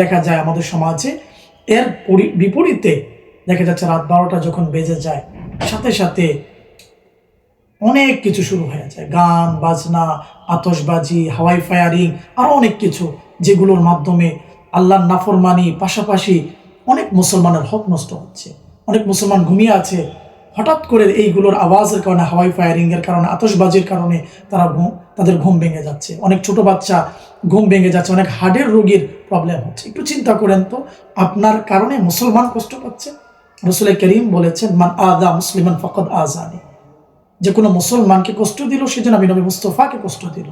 দেখা যায় আমাদের সমাজে। এর বিপরীতে দেখা যাচ্ছে রাত বারোটা যখন বেজে যায়, সাথে সাথে অনেক কিছু শুরু হয়ে যায়। গান, বাজনা, আতশবাজি, হাওয়াই ফায়ারিং আরও অনেক কিছু যেগুলোর মাধ্যমে আল্লাহর নাফরমানি পাশাপাশি অনেক মুসলমানের হক নষ্ট হচ্ছে। অনেক মুসলমান ঘুমিয়ে আছে, হঠাৎ করে এইগুলোর আওয়াজের কারণে, হাওয়াই ফায়ারিংয়ের কারণে, আতশবাজির কারণে তারা তাদের ঘুম ভেঙে যাচ্ছে। অনেক ছোট বাচ্চা ঘুম ভেঙে যাচ্ছে, অনেক হার্টের রোগীর প্রবলেম হচ্ছে। একটু চিন্তা করেন তো, আপনার কারণে মুসলমান কষ্ট পাচ্ছে? রসুল করিম বলেছেন, মান আদা মুসলিমান ফকদ আজানি যে কোনো মুসলমানকে কষ্ট দিল, সেজন্য আমি নবী মুস্তফাকে কষ্ট দিল।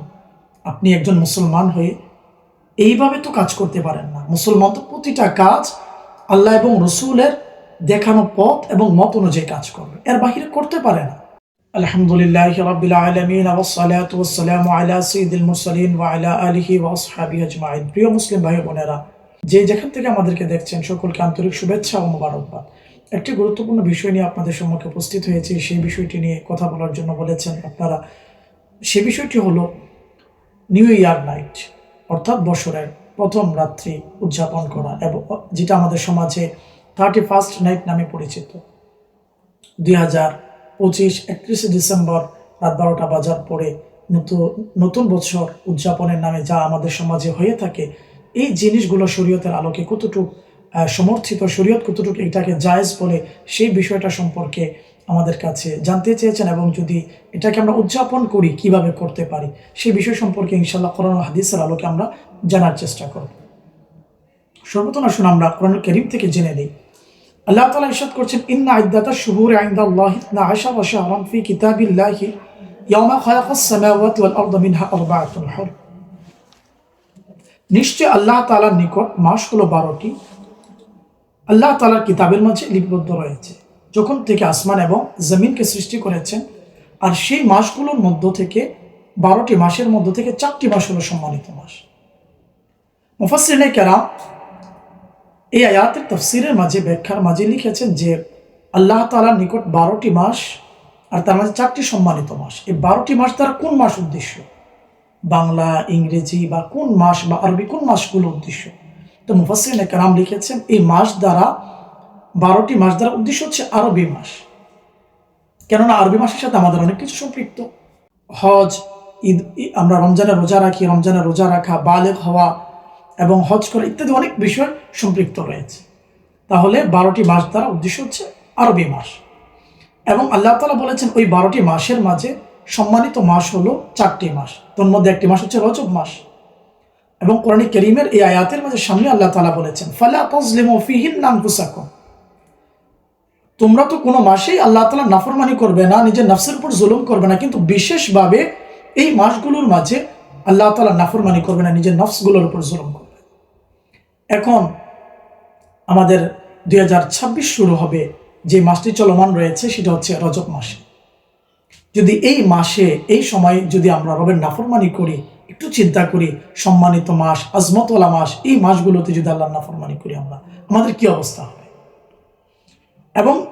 আপনি একজন মুসলমান হয়ে এইভাবে তো কাজ করতে পারেন না। মুসলমান তো প্রতিটা কাজ আল্লাহ এবং রসুলের দেখানো পথ এবং মত অনুযায়ী কাজ করবে। এর বাহিরে করতে পারে না। রাব্বিল আলামিন ওয়াসসালাতু ওয়াসসালামু আলা সাইয়্যিদিল মুরসালিন ওয়া আলা আলিহি ওয়া আসহাবিহি আজমাইন। প্রিয় মুসলিম ভাই বোনেরা, যে যেখান থেকে আমাদেরকে দেখছেন, সকলকে আন্তরিক শুভেচ্ছা ও মোবারকবাদ। একটি গুরুত্বপূর্ণ বিষয় নিয়ে আপনাদের সম্মুখে উপস্থিত হয়েছি, সেই বিষয়টি নিয়ে কথা বলার জন্য বলেছেন আপনারা। সে বিষয়টি হলো নিউ ইয়ার নাইট, অর্থাৎ বছরের প্রথম রাত্রি উদযাপন করা এবং যেটা আমাদের সমাজে থার্টি ফার্স্ট নাইট নামে পরিচিত। দুই হাজার পঁচিশ, একত্রিশে ডিসেম্বর রাত বারোটা বাজার পরে নতুন নতুন বছর উদযাপনের নামে যা আমাদের সমাজে হয়ে থাকে, এই জিনিসগুলো শরীয়তের আলোকে কতটুকু সমর্থিত, শরীয়ত কতটুকু এটাকে জায়েজ বলে সেই বিষয়টা সম্পর্কে আমাদের কাছে জানতে চেয়েছেন এবং যদি এটাকে আমরা উদযাপন করি, কীভাবে করতে পারি, সেই বিষয় সম্পর্কে ইনশাল্লাহ কোরআন হাদিসের আলোকে আমরা জানার চেষ্টা করব। সর্বপ্রথম আসুন আমরা কোরআন করিম থেকে জেনে নিই। আল্লাহ তালা করছেন, ইন্না ইতনা আশার শাহরান ফি কিতাবিল্লাহি খালাকাস সামাওয়াতি ওয়াল আরদা মিনহা আরবাআতুন হুরুম নিশ্চয় আল্লাহ তাআলার নিকট মাস হলো বারোটি আল্লাহ তাআলার কিতাবের মাঝে লিপিবদ্ধ রয়েছে। যখন থেকে আসমান এবং জমিনকে সৃষ্টি করেছেন, আর সেই মাসগুলোর মধ্য থেকে বারোটি মাসের মধ্য থেকে চারটি মাস হলো সম্মানিত মাস। মুফাসরিনে কেরাম এই আয়াতের তফসিরের মাঝে ব্যাখ্যার মাঝে লিখেছেন যে আল্লাহ তালার নিকট বারোটি মাস আর তার মাঝে চারটি সম্মানিত মাস। এই বারোটি মাস দ্বারা কোন মাস উদ্দেশ্য? বাংলা, ইংরেজি বা কোন মাস বা আরবি কোন মাসগুলো উদ্দেশ্য? তো মুফাসরিন কারাম লিখেছেন, এই মাস দ্বারা, বারোটি মাস দ্বারা উদ্দেশ্য হচ্ছে আরবি মাস। কেননা আরবি মাসের সাথে আমাদের অনেক কিছু সম্পৃক্ত। হজ, ঈদ, আমরা রমজানে রোজা রাখি রমজানে রোজা রাখা, বালেগ হওয়া এবং হজ করা ইত্যাদি অনেক বিষয় সম্পৃক্ত রয়েছে। তাহলে বারোটি মাস দ্বারা উদ্দেশ্য হচ্ছে আরবি মাস। এবং আল্লাহ তালা বলেছেন, ওই বারোটি মাসের মাঝে সম্মানিত মাস হলো চারটি মাস। তোর মধ্যে একটি মাস হচ্ছে রজব মাস। এবং কোরআন করিমের এই আয়াতের মাঝে সামনে আল্লাহ তালা বলেছেন, ফালা তসলিমু ফিহিন নাম ফুসাকুম তোমরা তো কোনো মাসেই আল্লাহ তালা নাফরমানি করবে না, নিজের নফসের উপর জুলুম করবে না, কিন্তু বিশেষভাবে এই মাসগুলোর মাঝে আল্লাহ তালা নাফরমানি করবে না, নিজের নফসগুলোর উপর জুলুম করবে। এখন আমাদের দুই হাজার ছাব্বিশ শুরু হবে যে মাসটি চলমান রয়েছে, সেটা হচ্ছে রজব মাসে। যদি এই মাসে, এই সময় যদি আমরা রবের নাফরমানি করি, একটু চিন্তা করি, সম্মানিত মাস, আজমতওয়ালা মাস, এই মাসগুলোতে যদি আল্লাহ নাফরমানি করি আমরা, আমাদের কি অবস্থা হবে? এবং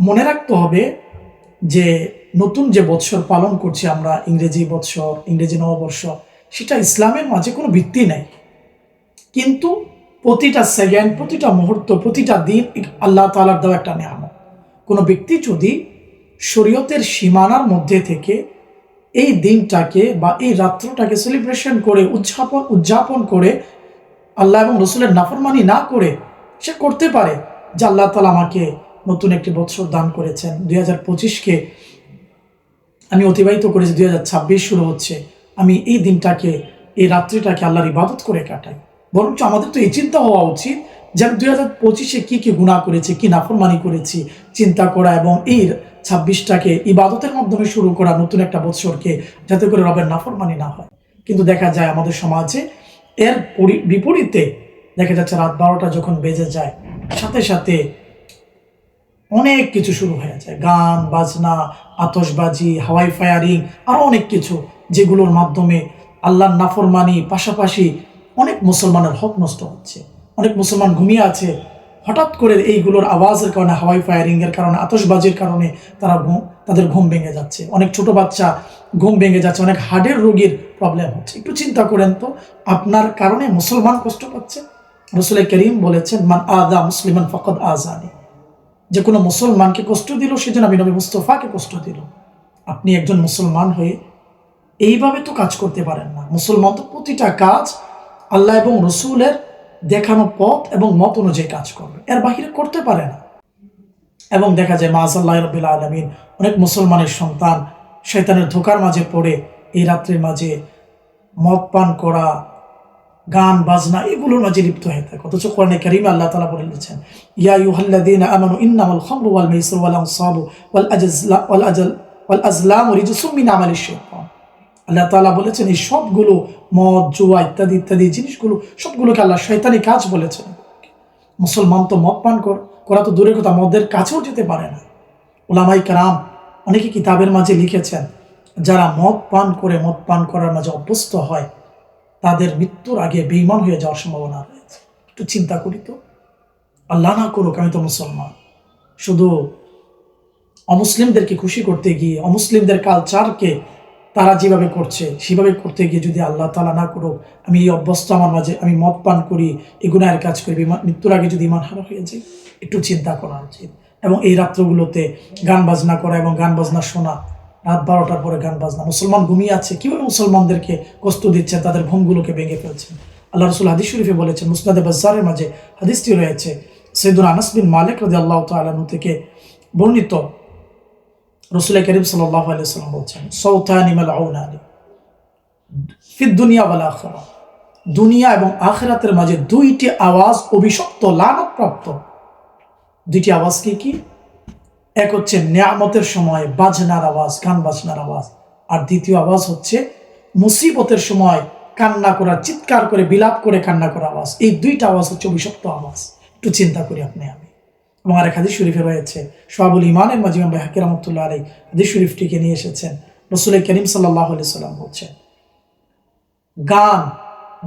মনে রাখতে হবে যে নতুন যে বৎসর পালন করছি আমরা, ইংরেজি বৎসর, ইংরেজি নববর্ষ, সেটা ইসলামের মাঝে কোনো ভিত্তি নেই। কিন্তু প্রতিটা সেকেন্ড, প্রতিটা মুহূর্ত, প্রতিটা দিন আল্লাহ তালার দেওয়া একটা নেয়ামত। কোনো ব্যক্তি যদি শরীয়তের সীমানার মধ্যে থেকে এই দিনটাকে বা এই রাত্রটাকে সেলিব্রেশন করে উদযাপন উদযাপন করে, আল্লাহ এবং রসুলের নাফরমানি না করে, সে করতে পারে যে আল্লাহ তালা আমাকে নতুন একটি বৎসর দান করেছেন। দুই হাজার পঁচিশকে আমি অতিবাহিত করেছি, দুই হাজার ছাব্বিশ শুরু হচ্ছে। আমি এই দিনটাকে, এই রাত্রিটাকে আল্লাহর ইবাদত করে কাটাই। বরঞ্চ আমাদের তো এই চিন্তা হওয়া উচিত যে আমি দুই হাজার পঁচিশে কী কী গুণা করেছি, কী নাফরমানি করেছি, চিন্তা করা এবং এই ছাব্বিশটাকে ইবাদতের মাধ্যমে শুরু করা নতুন একটা বৎসরকে যাতে করে রবের নাফরমানি না হয়। কিন্তু দেখা যায় আমাদের সমাজে এর পরি- বিপরীতে দেখা যাচ্ছে রাত বারোটা যখন বেজে যায়, সাথে সাথে অনেক কিছু শুরু হয়ে যায়। গান, বাজনা আতসবাজি হাওয়াই ফায়ারিং আরও অনেক কিছু যেগুলোর মাধ্যমে আল্লাহর নাফরমানি পাশাপাশি অনেক মুসলমানের হক নষ্ট হচ্ছে, অনেক মুসলমান ঘুমিয়ে আছে। হঠাৎ করে এইগুলোর আওয়াজের কারণে, হাওয়াই ফায়ারিংয়ের কারণে, আতশবাজির কারণে তারা ঘুম, তাদের ঘুম ভেঙে যাচ্ছে। অনেক ছোট বাচ্চা ঘুম ভেঙে যাচ্ছে, অনেক হার্টের রোগীর প্রবলেম হচ্ছে। একটু চিন্তা করেন তো, আপনার কারণে মুসলমান কষ্ট পাচ্ছে? রসুল করিম বলেছেন, মান আদা মুসলিমান ফকদ আজানি যে কোনো মুসলমানকে কষ্ট দিল, সেজন্য আমি নবী মুস্তফাকে কষ্ট দিল। আপনি একজন মুসলমান হয়ে এইভাবে তো কাজ করতে পারেন না। মুসলমান তো প্রতিটা কাজ আল্লাহ এবং রসুলের দেখানো পথ এবং মত অনুযায়ী কাজ করবে। এর বাহিরে করতে পারে না। এবং দেখা যায় মাজাল্লাহ রবিল আলমিন অনেক মুসলমানের সন্তান শৈতানের ধোকার মাঝে পড়ে, এই রাত্রির মাঝে মদ পান করা, গান, বাজনা, এগুলোর মাঝে লিপ্ত হয়ে থাকে। অথচ কোরআনে কারিমে আল্লাহ তালা বলে দিয়েছেন, ইয়া ইউহাল্লাযীনা আমানু ইন্নামাল খামরু ওয়াল মাইসির ওয়াল আনসাবু ওয়াল আজলা, ওয়াল আজল, ওয়াল আজলাম রিজসুম মিন আমালিশ আল্লাহ তাআলা বলেছেন, এই সবগুলো মদ, জুয়া ইত্যাদি ইত্যাদি জিনিসগুলো, সবগুলোকে আল্লাহ শয়তানি কাজ বলেছেন। মুসলমান তো মদ পান করা তো দূরের কথা, মদের কাছেও যেতে পারে না। ওলামাই কারাম অনেকে কিতাবের মাঝে লিখেছেন, যারা মদ পান করে, মদ পান করার মাঝে অভ্যস্ত হয়, তাদের মৃত্যুর আগে বেইমান হয়ে যাওয়ার সম্ভাবনা রয়েছে। একটু চিন্তা করি তো। আল্লাহ না করুক, আমি তো মুসলমান। শুধু অমুসলিমদেরকে খুশি করতে গিয়ে, অমুসলিমদের কালচারকে তারা যেভাবে করছে, সেভাবে করতে গিয়ে যদি আল্লাহ তালা না করুক, আমি এই অভ্যস্ত আমার মাঝে, আমি মদ পান করি, এই গুণায়ের কাজ করি মৃত্যুর আগে যদি ইমান হারা হয়ে যায়, একটু চিন্তা করা উচিত। এবং এই রাত্রগুলোতে গান বাজনা করা এবং গান বাজনা শোনা, রাত বারোটার পরে গান বাজনা, মুসলমান ঘুমিয়ে আছে, কীভাবে মুসলমানদেরকে কষ্ট দিচ্ছেন, তাদের ঘুমগুলোকে ভেঙে ফেলছেন? আল্লাহ রসুল হাদিস শরীফে বলেছেন, মুসনাদে বাজারের মাঝে হাদিসটি রয়েছে সৈদুল আনাস বিন মালিক রাজি আল্লাহ তালু থেকে বর্ণিত। রসুল করিম সাল্লাহ আলিয়াল্লাম বলছেন সৌতানি মাল আউনানি ফিদ দুনিয়া ওয়াল আখরা দুনিয়া এবং আখরাতের মাঝে দুইটি আওয়াজ অভিশপ্ত, লানতপ্রাপ্ত। দুইটি আওয়াজ কি কি? এক হচ্ছে নিয়ামতের সময়, বাজনার আওয়াজ, গান বাজনার আওয়াজ। আর দ্বিতীয় আওয়াজ হচ্ছে মুসিবতের সময়, কান্না করা, চিৎকার করে, বিলাপ করে কান্না করা আওয়াজ। এই দুইটা আওয়াজ হচ্ছে অভিশপ্ত আওয়াজ। একটু চিন্তা করি আপনি, আমি। এবং আরেক হাদিস শরীফে রয়েছে। সোহাবুল ইমানের মাজিম হাকির রহমতুল্লাহ আলী হাদিস শরীফটিকে নিয়ে এসেছেন। রসুল করিম সাল্লাহ আলি সাল্লাম বলছেন, গান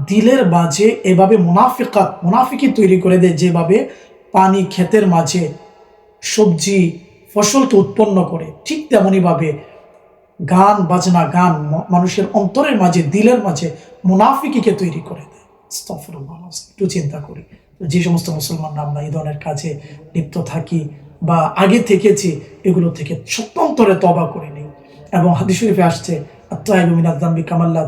দিলের মাঝে এভাবে মুনাফিকাত, মুনাফিকি তৈরি করে দেয় যেভাবে পানি ক্ষেতের মাঝে সবজি ফসলকে উৎপন্ন করে। ঠিক তেমনইভাবে গান বাজনা, গান মানুষের অন্তরের মাঝে, দিলের মাঝে মুনাফিকিকে তৈরি করে দেয়। একটু চিন্তা করি। যে সমস্ত মুসলমানরা আমরা এই ধরনের কাজে লিপ্ত থাকি বা আগে থেকেছি, এগুলো থেকে সত্যন্তরে তবা করে নিই। এবং হাদিস শরীফে আসছে কামাল্লা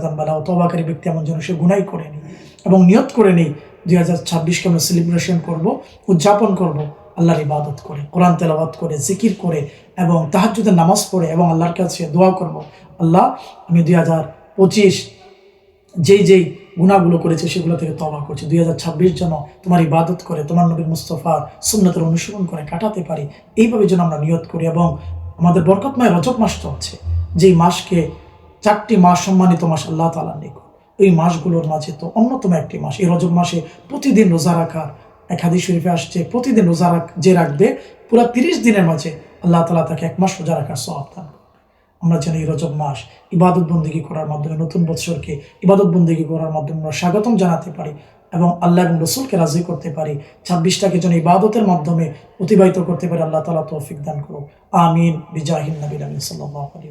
তবাকারী ব্যক্তি এমন যেন সে গুনাই করে নিই। এবং নিয়ত করে নিই, দুই হাজার ছাব্বিশকে আমরা সেলিব্রেশন করব, উদযাপন করব, আল্লাহর ইবাদত করে, কোরআন তেলাওয়াত করে, জিকির করে, এবং তাহাজ্জুদের নামাজ পড়ে, এবং আল্লাহর কাছে দোয়া করব। আল্লাহ, আমি দুই হাজার পঁচিশ যেই যেই গুণাগুলো করেছে, সেগুলো থেকে তবা করছি। দুই হাজার ছাব্বিশ যেন তোমার ইবাদত করে, তোমার নবী মুস্তফার সুন্নতের অনুসরণ করে কাটাতে পারি, এইভাবে যেন আমরা নিয়ত করি এবং আমাদের বরকতময় রজব মাস চলছে যেই মাসকে চারটি মাস সম্মানিত মাস আল্লাহ তালার নিকট। এই মাসগুলোর মাঝে তো অন্যতম একটি মাস। এই রজব মাসে প্রতিদিন রোজা রাখার এক হাদিস শরীফে আসছে, প্রতিদিন রোজা রাখ, যে রাখবে, পুরো তিরিশ দিনের মাঝে আল্লাহ তালা তাকে এক মাস রোজা রাখার সব দান। আমরা যেন রজব মাস ইবাদত বন্দিগি করার মাধ্যমে, নতুন বৎসরকে ইবাদত বন্দিগি করার মাধ্যমে আমরা স্বাগতম জানাতে পারি এবং আল্লাহ এবং রসুলকে রাজি করতে পারি। ছাব্বিশটাকে যেন ইবাদতের মাধ্যমে অতিবাহিত করতে পারি, আল্লাহ তালা তৌফিক দান করুক। আমিন। বিজাহিন নবীন আমিন সাল্লাহ আলী